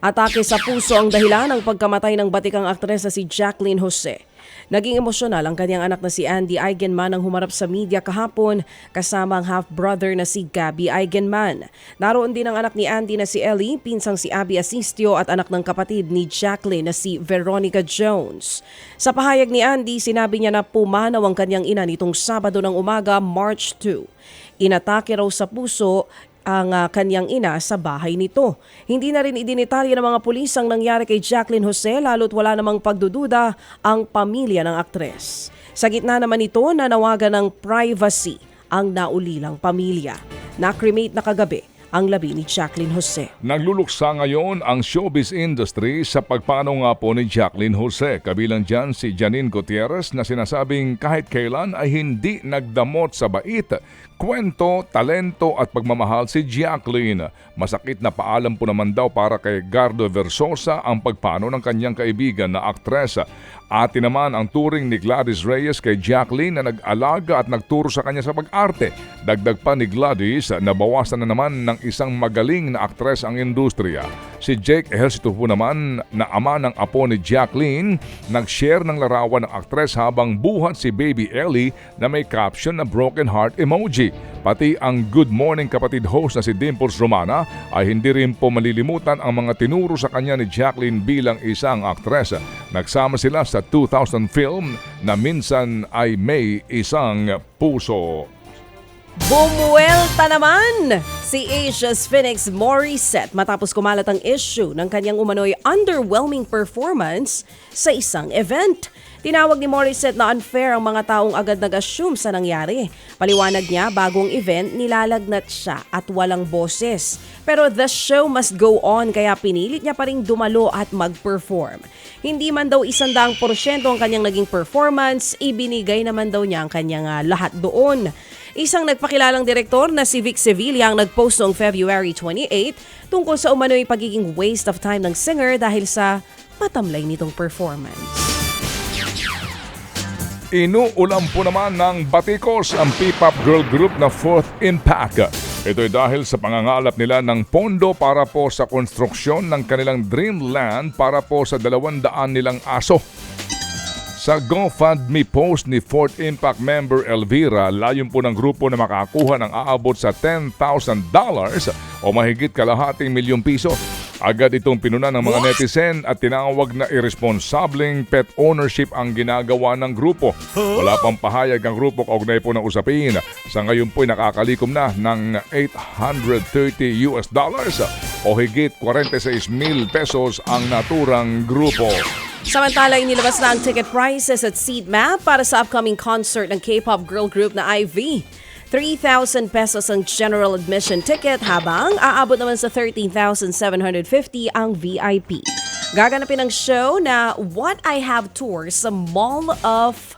Atake sa puso ang dahilan ng pagkamatay ng batikang aktres na si Jacqueline Jose. Naging emosyonal ang kanyang anak na si Andy Eigenman nang humarap sa media kahapon kasama ang half-brother na si Gabby Eigenman. Naroon din ang anak ni Andy na si Ellie, pinsang si Abby Asistio at anak ng kapatid ni Jacqueline na si Veronica Jones. Sa pahayag ni Andy, sinabi niya na pumanaw ang kanyang ina nitong Sabado ng umaga, March 2. Inatake raw sa puso ang ah, kanyang ina sa bahay nito. Hindi na rin idinitalya ng mga pulis ang nangyari kay Jacqueline Jose lalo't wala namang pagdududa ang pamilya ng aktres. Sa gitna naman ito, nanawagan ng privacy ang naulilang pamilya. Na-cremate na kagabi ang labi ni Jacqueline Jose. Nagluluksa ngayon ang showbiz industry sa pagpano nga po ni Jacqueline Jose. Kabilang dyan si Janine Gutierrez na sinasabing kahit kailan ay hindi nagdamot sa bait, kwento, talento at pagmamahal si Jacqueline. Masakit na paalam po naman daw para kay Gardo Versosa ang pagpano ng kanyang kaibigan na aktresa. Ati naman ang turing ni Gladys Reyes kay Jacqueline na nag-alaga at nagturo sa kanya sa pag-arte. Dagdag pa ni Gladys, nabawasan na naman ng isang magaling na aktres ang industriya. Si Jake Ejercito po naman na ama ng apo ni Jacqueline, nag-share ng larawan ng aktres habang buhat si baby Ellie na may caption na broken heart emoji. Pati ang Good Morning Kapatid host na si Dimples Romana ay hindi rin po malilimutan ang mga tinuro sa kanya ni Jacqueline bilang isang aktres. Nagsama sila sa 2000 film na minsan ay may isang puso. Bumuelta naman si Asia's Phoenix Morissette matapos kumalat ang issue ng kanyang umano'y underwhelming performance sa isang event. Tinawag ni Morissette na unfair ang mga taong agad nag-assume sa nangyari. Paliwanag niya, bagong event, nilalagnat siya at walang boses. Pero the show must go on kaya pinilit niya pa rin dumalo at mag-perform. Hindi man daw isandaang porsyento ang kanyang naging performance, ibinigay naman daw niya ang kanyang ah, lahat doon. Isang nagpakilalang direktor na si Vic Sevilla ang nagpost noong February 28 tungkol sa umano'y pagiging waste of time ng singer dahil sa matamlay nitong performance. Inuulam po naman ng Batikos ang P-pop girl group na Fourth Impact. Ito'y dahil sa pangangalap nila ng pondo para po sa konstruksyon ng kanilang dreamland para po sa dalawandaan nilang aso. Sa GoFundMe post ni Fourth Impact member Elvira, layon po ng grupo na makakuha ng aabot sa $10,000 o mahigit kalahating milyong piso. Agad itong pinunan ng mga netizen at tinawag na irresponsableng pet ownership ang ginagawa ng grupo. Wala pang pahayag ang grupo kaugnay po ng usapin. Sa ngayon po'y nakakalikom na ng 830 US dollars o higit 46 mil pesos ang naturang grupo. Samantala, inilabas na ang ticket prices at seat map para sa upcoming concert ng K-pop girl group na IV. 3,000 pesos ang general admission ticket habang aabot naman sa 13,750 ang VIP. Gaganapin ang show na What I Have Tour sa Mall of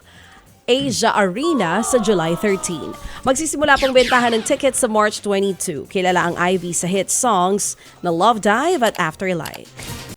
Asia Arena sa July 13. Magsisimula pong bentahan ng tickets sa March 22. Kilala ang Ivy sa hit songs na Love Dive at Afterlife.